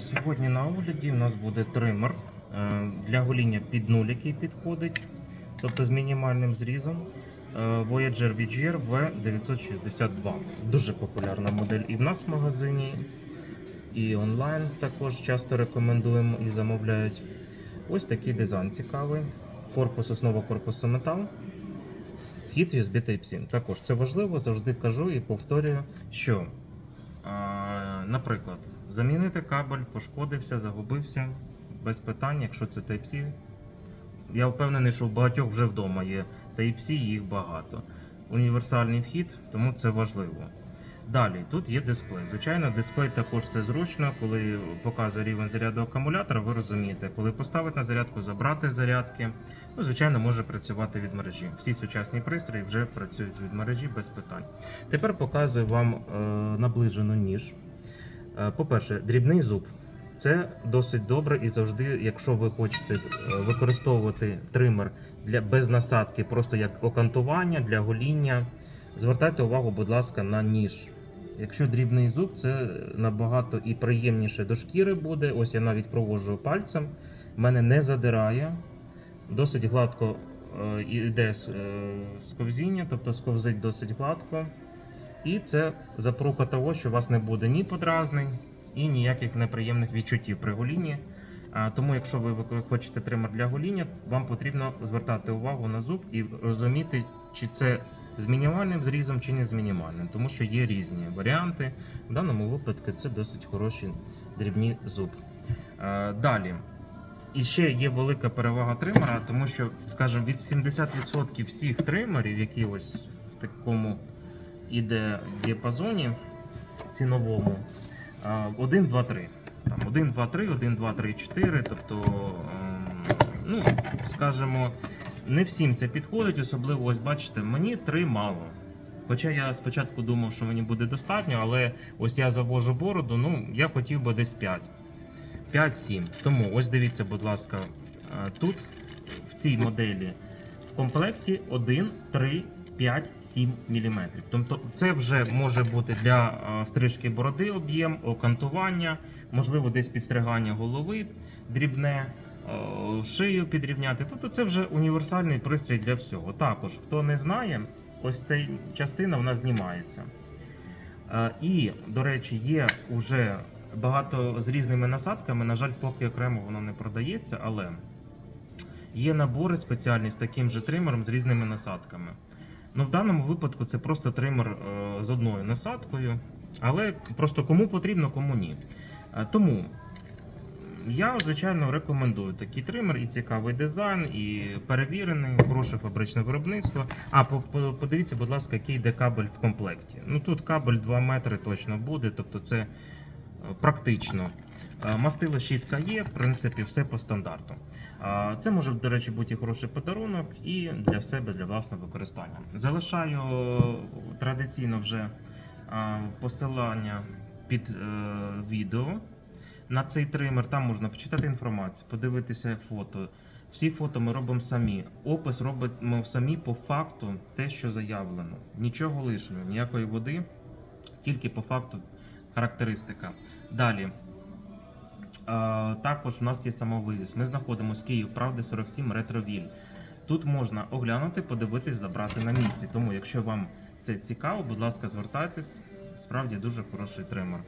Сьогодні на огляді у нас буде тример е, для гоління під нуль, який підходить, тобто з мінімальним зрізом. е, Voyager VGR V962. Дуже популярна модель і в нас в магазині, і онлайн також часто рекомендуємо і замовляють. Ось такий дизайн цікавий. Корпус, основа корпусу метал. Вхід USB Type-C. Також це важливо, завжди кажу і повторюю, що, наприклад, замінити кабель, пошкодився, загубився без питань, якщо це Type-C. Я впевнений, що у багатьох вже вдома є Type-C, їх багато. Універсальний вхід, тому це важливо. Далі, тут є дисплей. Звичайно, дисплей також це зручно, коли показує рівень заряду акумулятора, ви розумієте, коли поставити на зарядку, забрати зарядки. Ну, звичайно, може працювати від мережі. Всі сучасні пристрої вже працюють від мережі без питань. Тепер показую вам е, наближену ніж. Е, по-перше, дрібний зуб. Це досить добре і завжди, якщо ви хочете е, використовувати тример для без насадки, просто як окантування для гоління. Звертайте увагу, будь ласка, на ніж. Якщо дрібний зуб, це набагато і приємніше до шкіри буде. Ось я навіть проводжу пальцем. Мене не задирає, досить гладко йде е, сковзіння, тобто сковзить досить гладко. І це запорука того, що у вас не буде ні подразнень, і ніяких неприємних відчуттів при голінні. Тому, якщо ви хочете тример для гоління, вам потрібно звертати увагу на зуб і розуміти, чи це з мінімальним зрізом чи не з мінімальним, тому що є різні варіанти. В даному випадку це досить хороші дрібні зуб. Далі. І ще є велика перевага тримера, тому що, скажімо, від 70% всіх тримерів, які ось в такому іде в діапазоні ціновому, 1, 2, 3. Там 1, 2, 3, 1, 2, 3, 4. Тобто, ем, ну, скажімо, не всім це підходить, особливо, ось бачите, мені 3 мало. Хоча я спочатку думав, що мені буде достатньо, але ось я завожу бороду, ну, я хотів би десь 5. 5-7. Тому ось дивіться, будь ласка, е, тут в цій моделі в комплекті 1, 3, 5, 7 мм. Тобто це вже може бути для е, стрижки бороди об'єм, окантування, можливо, десь підстригання голови дрібне, е, шию підрівняти. Тобто це вже універсальний пристрій для всього. Також, хто не знає, ось ця частина вона знімається. Е, І, до речі, є вже багато з різними насадками. На жаль, поки окремо воно не продається, але є набори спеціальні з таким же тримером з різними насадками. Ну, в даному випадку це просто тример е, з одною насадкою, але просто кому потрібно, кому ні. Е, Тому я, звичайно, рекомендую такий тример і цікавий дизайн, і перевірений, хороше фабричне виробництво. А по- по- подивіться, будь ласка, який йде кабель в комплекті. Ну тут кабель 2 метри точно буде, тобто це е, практично. Мастила щітка є, в принципі, все по стандарту. Це може, до речі, бути хороший подарунок і для себе, для власного використання. Залишаю е, традиційно вже е, посилання під е, відео на цей тример. Там можна почитати інформацію, подивитися фото. Всі фото ми робимо самі. Опис робимо самі по факту те, що заявлено. Нічого лишнього, ніякої води, тільки по факту характеристика. Далі. Також у нас є самовивіз. Ми знаходимося Київ, Правди 47 Ретровіль. Тут можна оглянути, подивитись, забрати на місці. Тому, якщо вам це цікаво, будь ласка, звертайтесь. Справді дуже хороший тример.